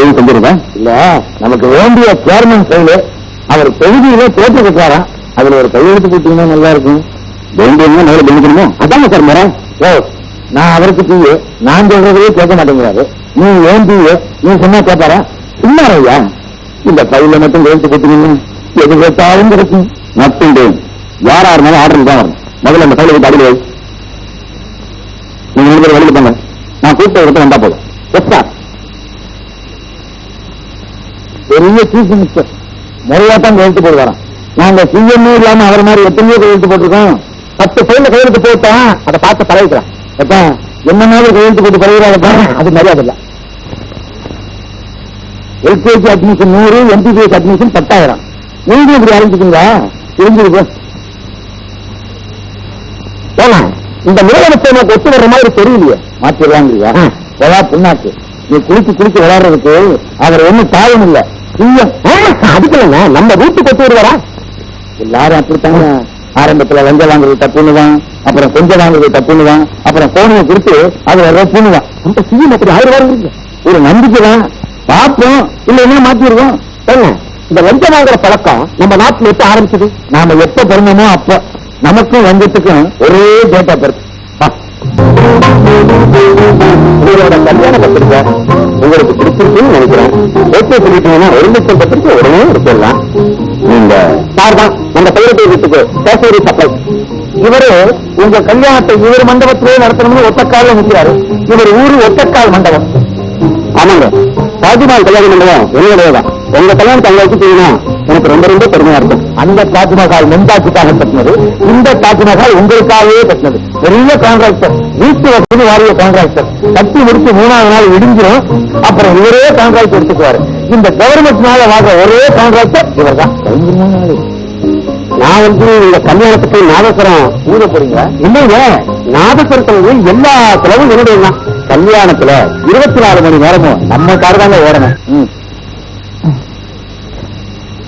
எதுவும் செஞ்சிருக்கேன் இல்ல. நமக்கு வேண்டிய சேர்மன் செயலு அவர் தொகுதியில போட்டு கட்டுறாராம் அதுல ஒரு கையெழுத்து போட்டீங்கன்னா நல்லா இருக்கும். வேண்டியதுன்னா மேல பண்ணிக்கணுமோ அதாங்க சார் முறை. ஓ நான் அவருக்கு தீய. நான் சொல்றதையே கேட்க மாட்டேங்கிறாரு. நீ ஏன் தீய? நீ சொன்னா கேட்பாரா சும்மா ஐயா இந்த பையில மட்டும் கையெழுத்து போட்டீங்கன்னா எது கேட்டாலும் கிடைக்கும். நத்துண்டு யாரா இருந்தாலும் ஆர்டர் தான் வரும். முதல்ல அந்த பையில அடியில் வை. நீங்க ரெண்டு பேரும் வெளியில போங்க. நான் கூப்பிட்ட இடத்துல வந்தா போதும். எஸ் சார் பெரிய சீஃப் மினிஸ்டர் முறையா தான் கையெழுத்து போடுவாராம் நாங்க சிஎம்ஏ இல்லாம அவர் மாதிரி எத்தனையோ கையெழுத்து போட்டிருக்கோம். பத்து ஃபைல கையெழுத்து போட்டா அதை பார்த்து பழகிக்கிறேன் எப்பா என்ன மாதிரி கையெழுத்து போட்டு பழகிறாங்க அது மரியாதை இல்லை. எல்கேஜி அட்மிஷன் நூறு எம்பிபிஎஸ் அட்மிஷன் பத்தாயிரம். நீங்க இப்படி ஆரம்பிச்சுக்கீங்களா தெரிஞ்சிருக்கு ஏன்னா இந்த நிறுவனத்தை எனக்கு ஒத்து வர்ற மாதிரி தெரியலையே. மாற்றிடலாங்கிறியா ஏதா புண்ணாக்கு. நீ குளிச்சு குளிச்சு விளையாடுறதுக்கு அவர் ஒண்ணும் தாயம் இல்ல. சிங்கம் அதுக்குலங்க நம்ம வீட்டுக்கு ஒத்து வருவாரா? எல்லாரும் அப்படித்தாங்க. ஆரம்பத்துல லஞ்சம் வாங்குறது தப்புன்னுதான் அப்புறம் கொஞ்சம் வாங்குறது தப்புன்னுதான் அப்புறம் போனியை கொடுத்து அது வர பூணுவான் நம்ம சிஎம் அப்படி ஆயிரம் ரூபாய் ஒரு நம்பிக்கை தான் பார்ப்போம். இல்லைன்னா மாத்திடுவோம். மாத்திருவோம் இந்த லஞ்சம் வாங்குற பழக்கம் நம்ம நாட்டுல எப்ப ஆரம்பிச்சது? நாம எப்ப பிறந்தோமோ அப்ப. நமக்கும் லஞ்சத்துக்கும் ஒரே டேட்டா பர்த் உங்களோட கல்யாண பத்திரிக்கை உங்களுக்கு பிடிச்சிருக்குன்னு நினைக்கிறேன். ஓகே சொல்லிட்டீங்கன்னா ஒரு லட்சம் பத்திரிக்கை உடனே எடுத்துடலாம். நீங்க சார் தான் நம்ம கையெழுத்து வீட்டுக்கு. ஸ்டேஷனரி சப்ளை இவரு உங்க கல்யாணத்தை இவர் மண்டபத்திலேயே நடத்தணும்னு ஒத்தக்கால நிற்கிறாரு இவர் ஊரு ஒத்தக்கால் மண்டபம். ஆமாங்க. தாஜ்மஹால் கல்யாண மண்டபம் என்னுடையதான் உங்க கல்யாணத்தை அங்க வச்சுட்டீங்கன்னா எனக்கு ரொம்ப ரொம்ப பெருமையா இருக்கும். அந்த தாஜ்மஹால் மும்தாஜுக்காக கட்டினது இந்த தாஜ்மஹால் உங்களுக்காகவே கட்டினது. பெரிய கான்ட்ராக்டர் வீட்டு வசதி வாரிய கான்ட்ராக்டர் கட்டி முடிச்சு மூணாவது நாள் இடிஞ்சிடும் அப்புறம் இவரே கான்ட்ராக்ட் எடுத்துக்குவாரு. இந்த கவர்மெண்ட்னால வாங்க ஒரே கான்ட்ராக்டர் இவர் தான் நான் வந்து இந்த கல்யாணத்துக்கு நாதஸ்வரம் ஊத போறீங்க இல்லைங்க நாதஸ்வரத்துல எல்லா செலவும் என்னுடைய தான் கல்யாணத்துல இருபத்தி நாலு மணி நேரமும் நம்ம கார் தாங்க ஓடணும் ம்.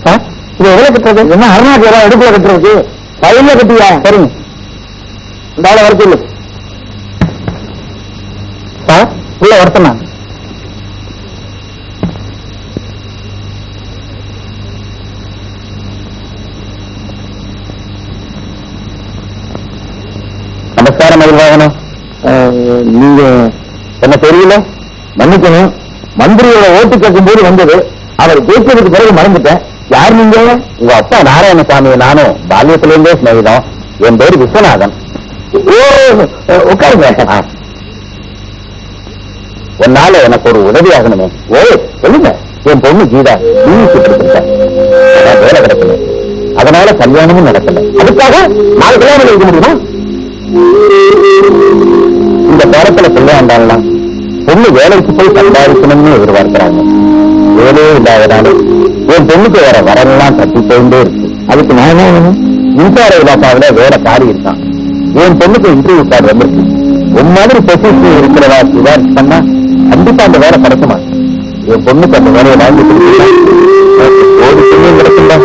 சார், இது எவ்வளவு கட்டுறது? என்ன அருணாச்சல ஏதாவது எடுப்புல கட்டுறது கையில கட்டியா? சரிங்க இந்த ஆளை வர சொல்லு சார் உள்ள வரத்தனா நமஸ்காரம் மகிழ்வாகணும் நீங்க என்ன தெரியல? மன்னிக்கணும். மந்திரியோட ஓட்டு கேட்கும் போது வந்தது. அவர் பேசியதுக்கு பிறகு மறந்துட்டேன். யார் நீங்க? உங்க அப்பா நாராயணசாமி நானும் பால்யத்திலிருந்தே சிநேகிதம். என் பேரு விஸ்வநாதன். உட்காருங்க. உன்னால எனக்கு ஒரு உதவி ஆகணுமே. ஓ சொல்லுங்க. என் பொண்ணு கீதா வேலை கிடக்கல. அதனால கல்யாணமும் நடக்கல. அதுக்காக நாலு கல்யாணம் எழுத முடியுமா? இந்த நேரத்துல பிள்ளையாண்டாலாம் பொண்ணு வேலைக்கு போய் சம்பாதிக்கணும்னு எதிர்பார்க்கிறாங்க. வேலையே இல்லாதனால என் பொண்ணுக்கு வேற வரலாம் தட்டி போயிட்டே இருக்கு. அதுக்கு நான் என்ன வேணும்? மின்சார இலாக்காவில வேலை காரி இருக்கான். என் பொண்ணுக்கு இன்டர்வியூ கார்டு வந்திருக்கு. உன் மாதிரி பொசிஷன் இருக்கிறதா சிபாரிசு பண்ணா கண்டிப்பா அந்த வேலை கிடைக்குமா என் பொண்ணுக்கு அந்த வேலையை வாங்கி ஒரு புண்ணியம் கிடைக்கும்ல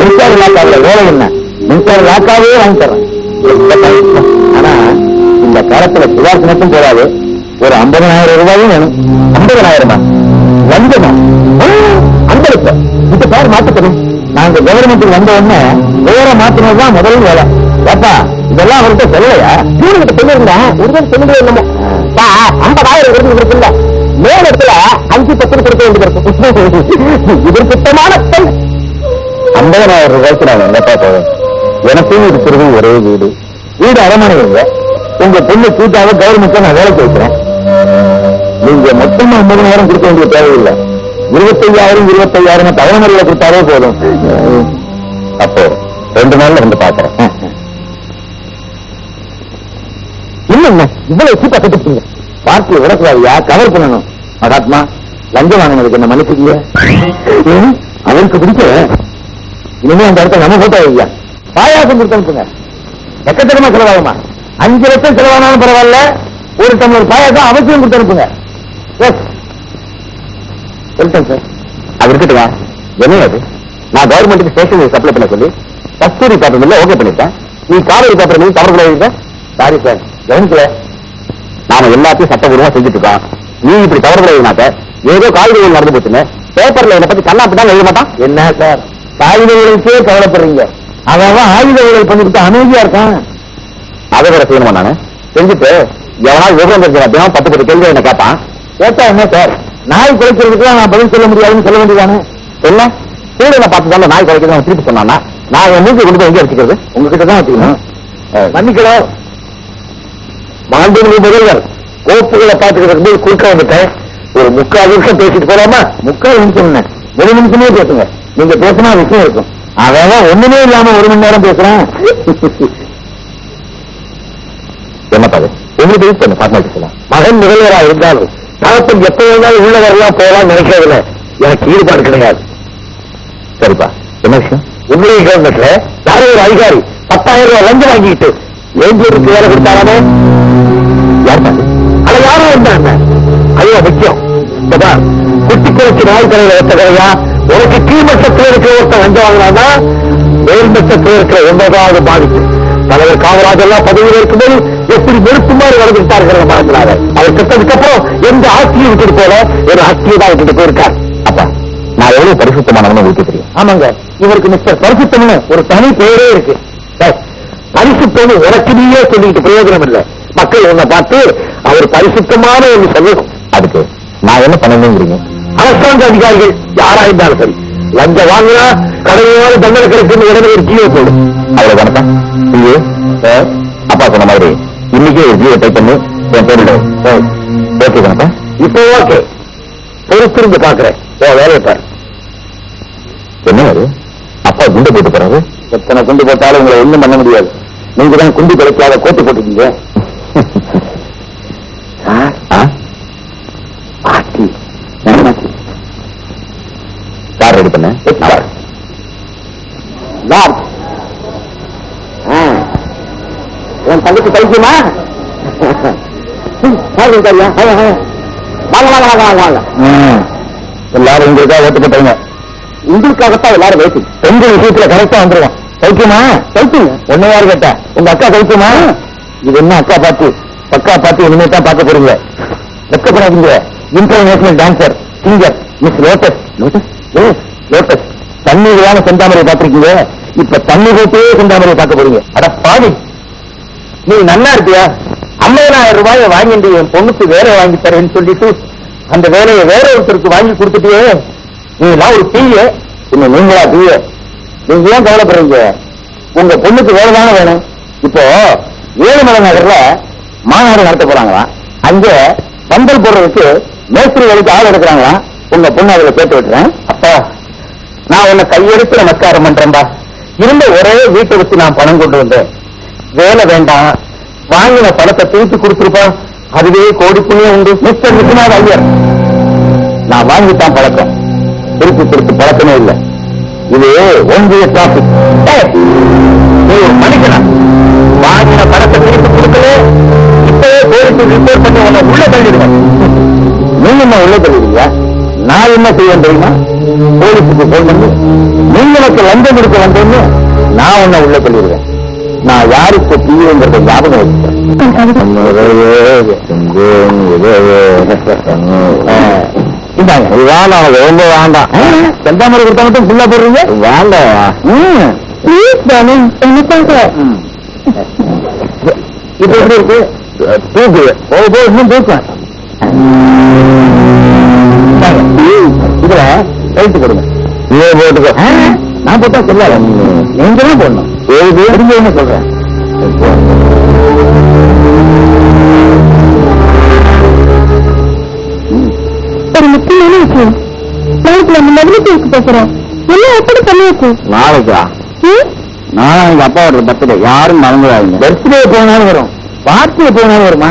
மின்சார இலாக்காவில வேலை என்ன? மின்சார இலாக்காவே வாங்கி தரேன். ஆனா இந்த காலத்துல சிவாசு மட்டும் போதாது ஒரு ஐம்பதனாயிரம் ரூபாயும் வேணும். ஐம்பதனாயிரமா லஞ்சமா அந்த இந்த பேர் மாத்தப்படும் நாங்க கவர்மெண்ட்டுக்கு வந்த உடனே பேரை மாத்தினதுதான் முதல் வேலை. ஏப்பா இதெல்லாம் அவர்கிட்ட சொல்லலையா? கிட்ட சொல்லிருந்தா ஒருவர் சொல்லுங்க என்னமோ ஐம்பதாயிரம் கொடுத்து இருக்குல்ல மேல இடத்துல அஞ்சு பத்து கொடுக்க வேண்டியது இது சுத்தமான பெண். ஐம்பதனாயிரம் ரூபாய்க்கு நான் என்னப்பா போவேன் எனக்கும் இருக்கிறது ஒரே வீடு. வீடு அரமனை இல்லை. உங்க பொண்ணு கூட்டாக கவர்மெண்ட்ல நான் வேலைக்கு வைக்கிறேன். நீங்க மொத்தமா ஐம்பதனாயிரம் கொடுக்க வேண்டிய தேவையில்லை. இருபத்தையாயிரம் இருபத்தையாயிரம் தவணை முறையில கொடுத்தாலே போதும். அப்போ ரெண்டு நாள்ல வந்து பாக்குறேன் இல்லைங்க இவ்வளவு சீட்டா கட்டுப்பீங்க பார்ட்டியை விடக்கூடாதியா கவர் பண்ணணும். மகாத்மா லஞ்சம் வாங்கினதுக்கு என்ன மன்னிச்சுக்கீங்க? அவருக்கு பிடிச்ச இனிமே அந்த இடத்த நம்ம போட்டோ ஐயா பாயாசம் கொடுத்து அனுப்புங்க. எக்கச்சக்கமா செலவாகுமா? அஞ்சு லட்சம் செலவானாலும் பரவாயில்ல. ஒரு டம்ளர் பாயாசம் அவசியம் கொடுத்து அனுப்புங்க. சொல்லிட்டேன் சார் அது இருக்கட்டுவா என்ன அது? நான் கவர்மெண்ட்டுக்கு ஸ்டேஷன் சப்ளை பண்ண சொல்லி கஸ்தூரி பேப்பர் மில்ல ஓகே பண்ணிட்டேன். நீ காவேரி பேப்பர் மில் தவறு பண்ணிருக்க சாரி சார் கவனிக்கல. நாம எல்லாத்தையும் சட்டபூர்வமா செஞ்சுட்டு இருக்கோம். நீ இப்படி தவறு பண்ணிருந்தாக்க ஏதோ காகிதங்கள் நடந்து போச்சுங்க பேப்பர்ல இதை பத்தி கண்ணாப்பிட்டாங்க எழுத மாட்டான்? என்ன சார் காகிதங்களுக்கே கவலைப்படுறீங்க. அவன் ஆயுத உதவி பண்ணிட்டு அமைதியா இருக்கான். அதை வேற செய்யணுமா நானு? செஞ்சுட்டு எவனாவது விவரம் தெரிஞ்ச தினம் பத்து பத்து கேள்வி என்ன கேட்பான் கேட்டா என்ன சார்? நாய் குறைக்கிறதுக்கு நான் பதில் சொல்ல முடியாதுன்னு சொல்ல வேண்டியதானே? என்ன? திருடனை பார்த்து தான் நாய் குறைக்கிறது திருப்பி சொன்னானா நான் என் மூஞ்சி கொண்டு போய் எங்க வச்சுக்கிறது? உங்ககிட்ட தான் வச்சுக்கணும். மன்னிக்கணும் மாண்புமிகு முதல்வர். கோப்புகளை பார்த்துக்கிறதுக்கு போய் குறுக்க வந்துட்டேன். ஒரு முக்கால் நிமிஷம் பேசிட்டு போலாமா? முக்கால் நிமிஷம் ஒரு நிமிஷமே பேசுங்க. நீங்க பேசினா விஷயம் இருக்கும். அவன் ஒண்ணுமே இல்லாம ஒரு மணி நேரம் பேசுறான். என்ன பாது உங்களுக்கு யூஸ் பண்ண ஃபார்மாலிட்டி மகன் முதல்வராக இருந்தாலும் தகப்பன் எப்ப வேணாலும் உள்ள வரலாம் போகலாம் நினைக்கிறதுல எனக்கு ஈடுபாடு கிடையாது. சரிப்பா என்ன விஷயம்? உங்களுடைய கவர்மெண்ட்ல யாரோ ஒரு அதிகாரி பத்தாயிரம் ரூபாய் லஞ்சம் வாங்கிட்டு ஏஞ்சூருக்கு வேலை கொடுத்தாலே யார் பாரு யாரும் இருந்தாங்க ஐயோ முக்கியம். குட்டி குறைச்சி நாய் தலைவர் வைத்த கடையா? உனக்கு கீழ்மட்டத்தில் இருக்கிற ஒருத்தன் லஞ்சம் வாங்கினாதான் மேல்மட்டத்தில் இருக்கிற ஒன்பதாவது பாதிப்பு. தலைவர் காமராஜ் எல்லாம் பதவியில் இருக்கும்போது எப்படி நெருப்பு மாதிரி வளர்ந்துட்டாருங்கிற மறந்துடாத அவர் கெட்டதுக்கு அப்புறம் எந்த ஆட்சியும் விட்டுட்டு போல ஒரு ஆட்சியை தான் விட்டுட்டு போயிருக்கார். அப்பா நான் எவ்வளவு பரிசுத்தமானவனு உங்களுக்கு தெரியும். ஆமாங்க இவருக்கு மிஸ்டர் பரிசுத்தம்னு ஒரு தனி பெயரே இருக்கு. பரிசுத்தம்னு உனக்கு நீயே சொல்லிட்டு பிரயோஜனம் இல்லை. மக்கள் உன்னை பார்த்து அவர் பரிசுத்தமான ஒன்று சொல்லணும். அதுக்கு நான் என்ன பண்ணணுங்கிறீங்க அரசாங்க அதிகாரிகள் யாரா இருந்தாலும் சரி லஞ்ச வாங்கினா கடுமையான தண்டனை கிடைக்கும் உடனே ஒரு ஜீவோ போடும் அவ்வளவு வணக்கம் ஐயோ. அப்பா சொன்ன மாதிரி இன்னைக்கே ஒரு ஜீவோ டைப் பண்ணி. என் பேரில் ஓகே வணக்கம் இப்போ ஓகே. பொறுத்திருந்து பாக்குறேன். ஓ வேலையை பாரு. என்ன அது? அப்பா குண்டு போட்டு போறாரு? எத்தனை குண்டு போட்டாலும் உங்களை ஒண்ணும் பண்ண முடியாது. நீங்க தான் குண்டு கிடைக்காத கோட்டு போட்டுக்கீங்க. பாட்டி கார் ரெடி பண்ண தங்கச்சி தைக்குமா சரியா வாங்க வாங்க வாங்க வாங்க. வாங்க எல்லாரும் உங்களுக்காக ஓட்டு போட்டீங்க. உங்களுக்காகத்தான் எல்லாரும் வெயிட்டிங் பெண்கள் விஷயத்துல கரெக்டா வந்துருவோம். சௌக்கியமா யாரு கேட்டா? உங்க அக்கா சௌக்கியமா இது என்ன அக்கா பாத்து அக்கா பாத்து இனிமே தான் பார்க்க போறீங்க. வெக்கப்படாதீங்க international dancer singer miss lotus lotus lotus தண்ணி விழான செந்தாமரை பார்த்திருக்கீங்க. இப்ப தண்ணி போட்டே செந்தாமரை பார்க்க போறீங்க. அட பாவி. நீ நல்லா இருக்கியா ஐம்பதனாயிரம் ரூபாயை வாங்கிட்டு என் பொண்ணுக்கு வேலை வாங்கி தரேன்னு சொல்லிட்டு அந்த வேலையை வேற ஒருத்தருக்கு வாங்கி கொடுத்துட்டே நீ எல்லாம் ஒரு தீய? இன்னும் நீங்களா தீய? நீங்க ஏன் கவலைப்படுறீங்க? உங்க பொண்ணுக்கு வேலை தானே வேணும். இப்போ ஏழுமலை நகர்ல மாநாடு நடத்த போறாங்களா அங்க பந்தல் போடுறதுக்கு மேஸ்திரி வேலைக்கு ஆள் எடுக்கிறாங்களா உங்க பொண்ணு அதுல கேட்டு விட்டுறேன். அப்பா நான் உன்னை கையெடுத்து நமஸ்காரம் பண்றேன்பா. இருந்த ஒரே வீட்டை வச்சு நான் பணம் கொண்டு வந்தேன். வேலை வேண்டாம். வாங்கின பணத்தை திருப்பி கொடுத்துருப்பா. அதுவே கோடி புண்ணியம் உண்டு. மிஸ்டர் விஸ்வநாத் ஐயர். நான் வாங்கித்தான் பழக்கம். திருப்பி கொடுத்து பழக்கமே இல்லை. இது ஒன்றிய டிராபிக் நீ ஒரு வாங்கின பணத்தை திருப்பி கொடுக்கல இப்பவே போலீஸ் ரிப்போர்ட் பண்ணி உன்னை உள்ள தள்ளிடுவேன். நீங்க என்ன உள்ள தள்ளிடுவியா? நான் என்ன செய்வேன் தெரியுமா? போலீஸுக்கு போன் பண்ணி நீங்க எனக்கு லஞ்சம் கொடுக்க வந்தேன்னு நான் உன்னை உள்ள தள்ளிடுவேன். நான் யாருக்கு தீவுங்கிறத ஞாபகம் இதுதான் நமக்கு ரொம்ப வேண்டாம். செந்தாமரை கொடுத்தா மட்டும் ஃபுல்லா போடுறீங்க? வேண்டாம். இது எப்படி இருக்கு? தூக்கு. போக போக இன்னும் தூக்கம். இதுல கைத்து கொடுங்க நீ போட்டுக்கோ. நான் போட்டா சொல்லாத நீங்க தான் போடணும்? ஏது? தெரிஞ்சவங்க சொல்றேன். ஒரு முக்கியமான விஷயம். நாளைக்கு நம்ம மதுரைக்கு பேசுறோம் என்ன எப்படி பண்ணியாச்சு? நாளைக்கா? எங்க அப்பாவோட பர்த்டே. யாரும் மறந்துடாதீங்க. பர்த்டே போனாலும் வரும். பார்ட்டி போனாலும் வருமா?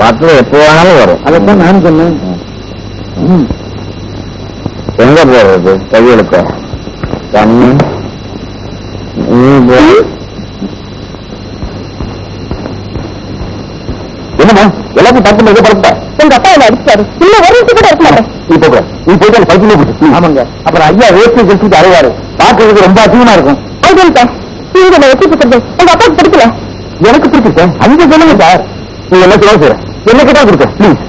பர்த்டே எப்போ வேணாலும் வரும். அதைத்தான் நான் சொன்னேன். எங்க போறது? கையெழுத்த போ. என்னம்மா? எல்லாத்தையும் பத்து படுத்த உங்க அப்பா என்ன அடிச்சாரு இன்னும் ஒரு நிமிஷம் கூட இருக்க மாட்டேன். நீ போக நீ போயிட்டு போட்டு ஆமாங்க. அப்புறம் ஐயா வேஸ்ட் கழிச்சுட்டு அழுவாரு பார்க்கறதுக்கு ரொம்ப அசிங்கமா இருக்கும். அதுதான் நீங்க நான் எப்படி கொடுக்குறது உங்க அப்பாவுக்கு பிடிக்கல. எனக்கு பிடிச்சிருக்கு அங்க சொல்லுங்க சார். நீ என்ன சொல்ல சார் என்ன கேட்டா கொடுக்க ப்ளீஸ்.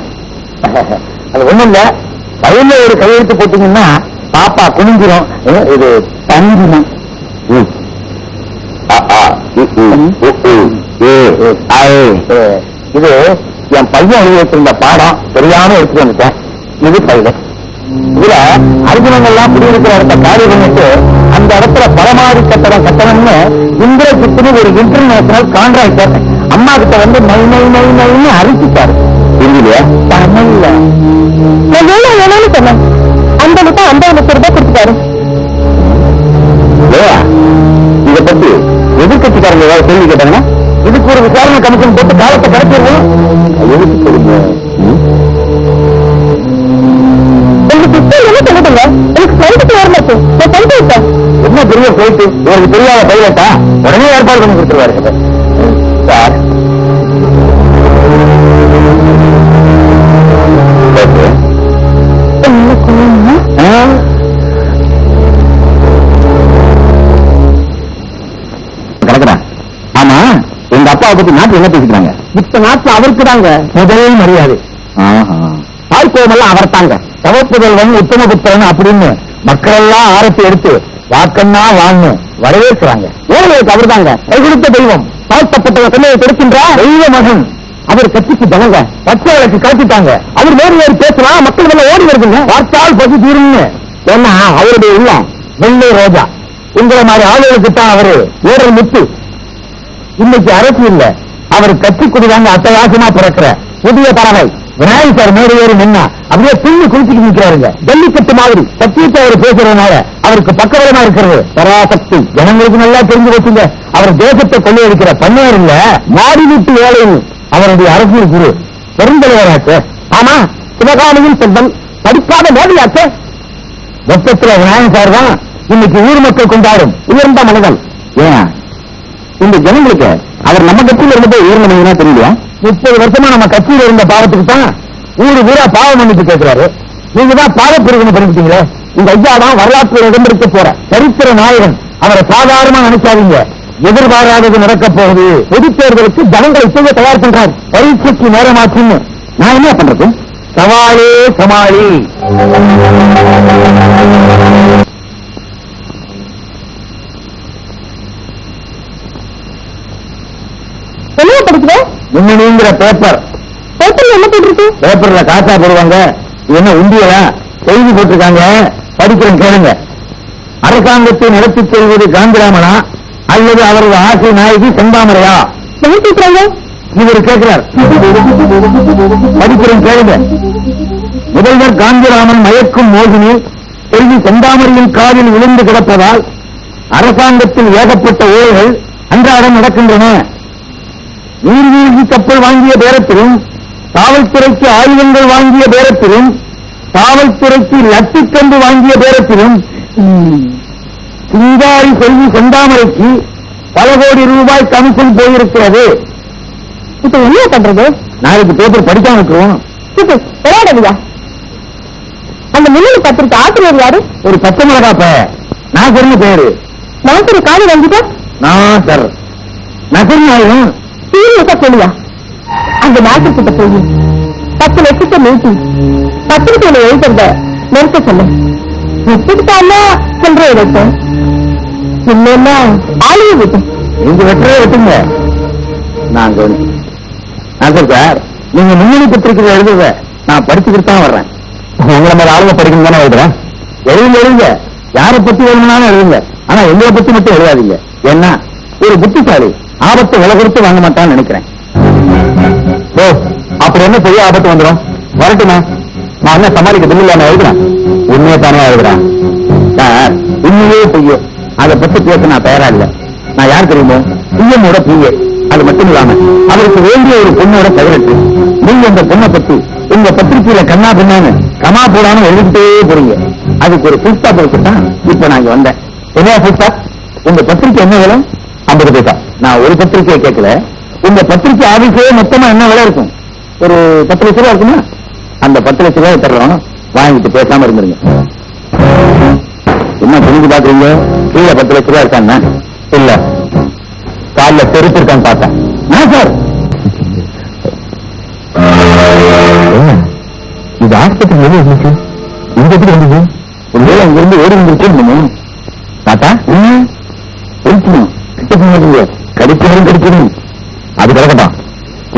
அது ஒண்ணும் இல்ல. பையில ஒரு கையெழுத்து போட்டீங்கன்னா பாப்பா குனிஞ்சிரும். இது தஞ்சிரும் இது என் பையன் எழுதி வச்சிருந்த பாடம் தெரியாம எடுத்துட்டு வந்துட்டேன். இது பையன். இதுல அர்ஜுனங்கள்லாம் குடியிருக்கிற இடத்த காலி பண்ணிட்டு அந்த இடத்துல பரமாதி கட்டடம் கட்டணம்னு இந்திரஜித்துன்னு ஒரு இன்டர்நேஷனல் கான்ட்ராக்டர் அம்மா கிட்ட வந்து மை மை மை மைன்னு அரிச்சிட்டாரு. இல்லையா தமிழ்ல. நான் வேணும் வேணும்னு சொன்னேன் அந்த மட்டும் ஐம்பது லட்சம் ரூபாய் கொடுத்துட்டாரு இத பத்தி எதிர்கட்சிக்காரங்க ஏதாவது கேள்வி கேட்டாங்கன்னா இதுக்கு ஒரு விசாரணை கமிஷன் போட்டு காலத்தை கிடைச்சிருவோம் எதுக்கு சொல்லுங்க? என்ன பெரிய போயிட்டு இவருக்கு தெரியாத பைலட்டா உடனே ஏற்பாடு பண்ணி கொடுத்துருவாரு. சார். அப்பாவை பத்தி நாட்டு என்ன பேசிக்கிறாங்க? இப்ப நாட்டுல அவருக்கு தாங்க முதல் மரியாதை. தாய்க்கோமெல்லாம் அவர் தாங்க தவப்புதல்வன் உத்தம புத்திரன் அப்படின்னு மக்கள் எல்லாம் ஆரத்தி எடுத்து வாக்கன்னா வாங்க வரவேற்கிறாங்க. ஏழைகளுக்கு அவர் தாங்க கை கொடுத்த தெய்வம். தாழ்த்தப்பட்ட தன்மையை கொடுக்கின்ற தெய்வ மகன். அவர் கட்சிக்கு ஜனங்க பச்சை விளக்கு கலத்திட்டாங்க அவர் வேறு வேறு பேசலாம் மக்கள் மேல ஓடி வருதுங்க. பார்த்தால் பசி தீரும்னு. ஏன்னா அவருடைய உள்ளம் வெள்ளை ரோஜா. உங்களை மாதிரி ஆளுகளுக்கு தான் அவரு ஊரல் முத்து இன்னைக்கு அரசு இல்ல. அவர் கட்சி கொடுதாங்க அட்டகாசமா பிறக்கிற புதிய பறவை விநாயகர் சார் மேடு ஏறி நின்னா அப்படியே பின்னி குளிச்சுட்டு நிக்கிறாருங்க. ஜல்லிக்கட்டு மாதிரி. சத்தியத்தை அவர் பேசுறதுனால அவருக்கு பக்கபலமா இருக்கிறது. பராசக்தி. ஜனங்களுக்கு நல்லா தெரிஞ்சு வச்சுங்க அவர் தேசத்தை கொள்ளையடிக்கிற பண்ணையர் இல்ல. மாடி வீட்டு வேலையில் அவருடைய அரசியல் குரு. பெருந்தலைவராச்சு. ஆமா. சிவகாமியின் செல்வம். படிக்காத மோடியாச்சு மொத்தத்துல விநாயகர் சார் தான் இன்னைக்கு ஊர் மக்கள் கொண்டாடும். உயர்ந்த மனிதன் ஏன்? இந்த ஜனங்களுக்கு அவர் நம்ம கட்சியில இருந்து போய் உயர்ந்த மனிதனா தெரியலையா முப்பது வருஷமா நம்ம கட்சியில இருந்த பாவத்துக்கு தான் ஊரு ஊரா பாவம் மன்னிப்பு கேட்கிறாரு நீங்க தான் பாவ பிரிவினை பண்ணிட்டீங்களே இந்த ஐயா தான் வரலாற்று இடம்பெடுக்க போற சரித்திர நாயகன். அவரை சாதாரணமா நினைக்காதீங்க. எதிர்பாராதது நடக்க போகுது. பொதுத் தேர்தலுக்கு ஜனங்களை செய்ய தயார் பண்றாரு. பரீட்சைக்கு நேரமாச்சுன்னு. நான் என்ன பண்றது? சவாலே சமாளி என்ன படிக்கிற முன்னணிங்கிற பேப்பர் பேப்பர்ல என்ன போட்டிருக்கு? பேப்பர்ல காசா போடுவாங்க. என்ன உண்டியலா? செய்தி போட்டிருக்காங்க. படிக்கிறேன் கேளுங்க. அரசாங்கத்தை நடத்தி செல்வது காந்திராமனா? அல்லது அவரது ஆசை நாயகி செந்தாமரையா இவர் கேட்கிறார் படிக்கிறேன் கேளுங்க. முதல்வர் காந்திராமன் மயக்கும் மோகினி செல்வி செந்தாமரையின் காதில் விழுந்து கிடப்பதால் அரசாங்கத்தில் ஏகப்பட்ட ஊழல்கள் அன்றாடம் நடக்கின்றன. நீர்வீழ்ச்சி கப்பல் வாங்கிய பேரத்திலும் காவல்துறைக்கு ஆயுதங்கள் வாங்கிய பேரத்திலும் காவல்துறைக்கு லட்டிக்கண்டு வாங்கிய பேரத்திலும் சிங்காரி செல்வி செந்தாமரைக்கு பல கோடி ரூபாய் கமிஷன் போயிருக்கிறது. இப்ப என்ன பண்றது? நாளைக்கு பேப்பர் படிக்காம இருக்கிறோம் சுத்து விளையாடுவியா அந்த முன்னணி பத்திரிக்கை ஆசிரியர் யாரு? ஒரு பச்சை மிளகா ப. நாசர்னு பேரு. நாசரு காலி வாங்கிட்டா நாசர் நசர் நாயகம் சீரியஸா சொல்லியா அந்த நாசர் கிட்ட போய் பத்து லட்சத்தை நீட்டி பத்திரிக்கையில எழுதுறத நிறுத்த சொல்லு. விட்டுட்டானா சொல்ற எடுத்தேன் இல்லைன்னா ஆளுங்க விட்டு நீங்க வெற்றவே வெட்டுங்க. நான் நாசர் சார் நீங்க முன்னணி பத்திரிக்கை எழுதுவ நான் படிச்சுக்கிட்டு தான் வர்றேன். உங்களை மேல ஆளுங்க படிக்கணும் தானே எழுதுறேன்? எழுதுங்க எழுதுங்க. யாரை பத்தி எழுதுனாலும் எழுதுங்க. ஆனா எங்களை பத்தி மட்டும் எழுதாதீங்க. ஏன்னா ஒரு புத்திசாலி. ஆபத்து விலை கொடுத்து வாங்க மாட்டான்னு நினைக்கிறேன். ஓ அப்படி என்ன பெரிய ஆபத்து வந்துடும்? வரட்டுமா? நான் என்ன சமாளிக்க தில்லில்லாம எழுதுறேன். உண்மையை தானே எழுதுறேன். சார் உண்மையே பொய்யோ. அதை பத்தி பேச நான் தயாரா இல்லை. நான் யார் தெரியுமோ? பிஎம்மோட பிஏ அது மட்டும் இல்லாம அவருக்கு வேண்டிய ஒரு பொண்ணோட பதினெட்டு நீங்க இந்த பொண்ணை பத்தி உங்க பத்திரிகையில கண்ணா பின்னான்னு கமா போடாம எழுதிட்டே போறீங்க. அதுக்கு ஒரு புல்ஸ்டாப் வச்சுதான் இப்ப நான் இங்க வந்தேன். என்ன புல்ஸ்டாப் உங்க பத்திரிக்கை என்ன வேணும் ஐம்பது பைசா. நான் ஒரு பத்திரிகையை கேட்கல. இந்த பத்திரிகை ஆபீஸே மொத்தமா என்ன விலை இருக்கும்? ஒரு பத்து லட்ச ரூபா இருக்குமா? அந்த பத்து லட்ச ரூபாய் தர்றோம் வாங்கிட்டு பேசாம இருந்துருங்க. என்ன புரிஞ்சு பாக்குறீங்க கீழே பத்து லட்ச ரூபா இருக்காங்க இல்ல. காலில் செருப்பு இருக்கான்னு பார்த்தேன். சார். இது ஆஸ்பத்திரி எது இருந்துச்சு? இங்க எப்படி இருந்துச்சு ஒருவேளை அங்கிருந்து ஓடி இருந்துச்சு தாத்தா இருக்கணும் கடிக்கணும் கடிக்கணும் அது கிடக்கட்டும்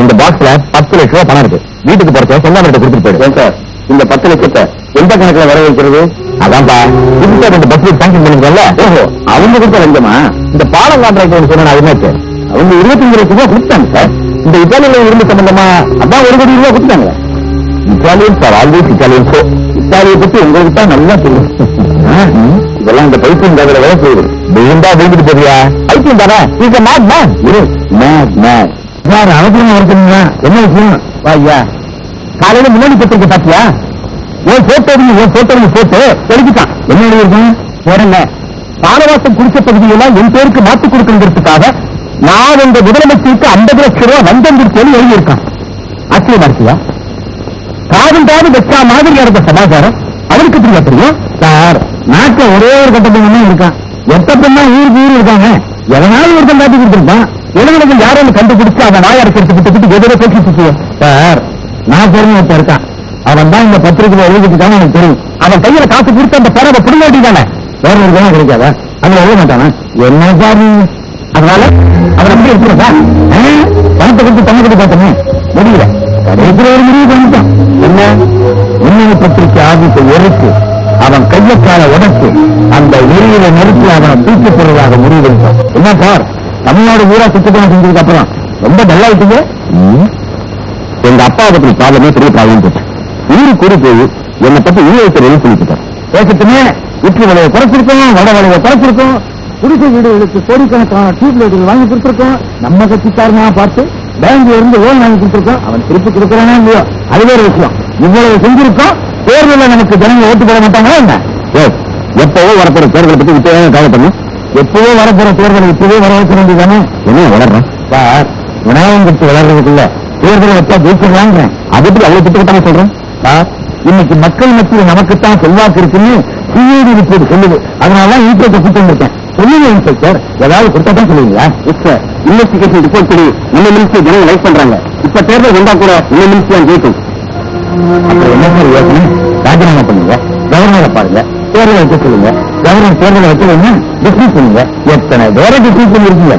இந்த பாக்ஸ்ல பத்து லட்சம் ரூபாய் பணம் இருக்கு. வீட்டுக்கு போறச்ச சொல்லாமட்ட கொடுத்துட்டு போயிடு. சார்? இந்த பத்து லட்சத்தை எந்த கணக்குல வர வைக்கிறது அதான்ப்பா. புதுசா ரெண்டு பஸ் சாங்ஷன் பண்ணிருக்கோம்ல. ஓஹோ அவங்க கொடுத்த லஞ்சமா இந்த பாலம் கான்ட்ராக்ட் சொன்ன என்னாச்சு அவங்க இருபத்தஞ்சு லட்சம் ரூபாய் கொடுத்தாங்க சார். இந்த இத்தாலியில இருந்து சம்பந்தமா அதான் ஒரு கோடி ரூபாய் கொடுத்தாங்க. இத்தாலியன் சார் ஆல்வேஸ் இத்தாலியன்ஸோ இத்தாலியை பத்தி உங்களுக்கு தான் நல்லா தெரியும். இதெல்லாம் இந்த பைத்தியம் தவிர வேலை செய்யுது. விழுந்தா விழுந்துட்டு போறியா? பைத்தியம் தானே இஸ் மேட் மேன் இரு மேட் மேட் சார் அவசரம் வரணுங்களா என்ன விஷயம்? ஐயா காலையில முன்னாடி பத்திரிக்கை பாத்தியா? ஏன் போட்டோ ஏன் போட்டோ போட்டு எழுதிட்டான் என்ன எழுதிருக்கான் வேறங்க பானவாசம் குடிச்ச பகுதியெல்லாம் என் பேருக்கு மாத்தி கொடுக்கறதுக்காக நான் இந்த முதலமைச்சருக்கு ஐம்பது லட்சம் ரூபாய் லஞ்சம் கொடுத்தேன்னு எழுதியிருக்கான். ஆச்சரியமா இருக்கியா காதல் காது வச்சா மாதிரி இருந்த சமாச்சாரம். அவருக்கு தெரிய தெரியும்? சார் நாட்டுல ஒரே ஒரு கட்டப்பொண்ணு இருக்கான். எத்தப்பண்ணா ஊருக்கு ஊர் இருக்காங்க. எவனாலும் ஒருத்தன் காட்டி கொடுத்துருப்பான். இளைஞர்கள் யாரும் கண்டுபிடிச்சு அவன் நாய் அரைக்கிறது கிட்ட கிட்ட எதிரே பேசிட்டு சார் நான் தெரிஞ்ச ஒருத்தன் இருக்கான். அவன் தான் இந்த பத்திரிகையில எழுதிட்டான்னு எனக்கு தெரியும். அவன் கையில காசு கொடுத்து அந்த பறவை பிடிங்க வேண்டியதானே வேற ஒரு குணம் கிடைக்காத? அவன் எழுத மாட்டானா? என்ன சார் அதனால அவன் எப்படி இருக்கிறதா பணத்தை கொடுத்து தண்ணி பார்த்தோமே முடியல. கடைசியில் ஒரு முடிவு பண்ணிட்டான். என்ன? உண்மை பத்திரிகை ஆபீஸை எரித்து அவன் கையக்கால உடச்சு அந்த உரியில நிறுத்தி அவனை தூக்கி போடுறதாக முடிவு என்ன சார்? தமிழ்நாடு ஊரா சுத்தப்பணம் செஞ்சதுக்கு அப்புறம் ரொம்ப நல்லாயிட்டீங்க எங்க அப்பா பத்தி ப்ராப்ளமே பெரிய ப்ராப்ளம் போச்சு. ஊரு கூடி போய் என்னை பத்தி ஊழ வைக்கிறேன்னு சொல்லிட்டு பேசட்டுமே உற்று விலையை குறைச்சிருக்கோம் வட வலையை குறைச்சிருக்கோம் குடிசை வீடுகளுக்கு கோடிக்கணக்கான டியூப் லைட்டுகள் வாங்கி கொடுத்துருக்கோம். நம்ம கட்சிக்காரனா பார்த்து பேங்க்ல இருந்து லோன் வாங்கி கொடுத்துருக்கோம். அவன் திருப்பி கொடுக்கறானே இல்லையோ? அது வேற விஷயம். இவ்வளவு செஞ்சிருக்கோம். தேர்தலில் நமக்கு ஜனங்க ஓட்டு போட மாட்டாங்களா என்ன? எப்பவோ வரப்போற தேர்தலை பத்தி இப்பவே கவலை எப்பவோ வரப்போற தேர்தலை இப்பவே வர வைக்க வேண்டியதானே என்ன வளர்றோம் சார் விநாயகம் கட்சி வளர்றதுக்குள்ள தேர்தலை வச்சா ஜெயிச்சிடலாங்கிறேன். அது எப்படி அவ்வளவு திட்டத்தானே சொல்றேன்? சார் இன்னைக்கு மக்கள் மத்தியில் நமக்குத்தான் செல்வாக்கு இருக்குன்னு சிஐடி ரிப்போர்ட் சொல்லுது. அதனால ஈட்டத்தை கூட்டம் இருக்கேன் சொல்லுங்க இன்ஸ்பெக்டர். ஏதாவது கொடுத்தா தான் சொல்லுவீங்களா? சார் இன்வெஸ்டிகேஷன் ரிப்போர்ட் படி இந்த மினிஸ்டர் ஜனங்க லைக் பண்றாங்க. இப்ப தேர்தல் வந்தா கூட இந்த மினிஸ்டர் ஜெயிக்கும். என்ன யோசனை? ராஜினாமா பண்ணுங்க. கவர்னரை பாருங்க. தேர்தலை வைக்க சொல்லுங்க கவர்னர் தேர்தலை வைக்கலன்னா டிஸ்மிஸ் பண்ணுங்க. எத்தனை பேரை டிஸ்மிஸ் பண்ணிருக்கீங்க?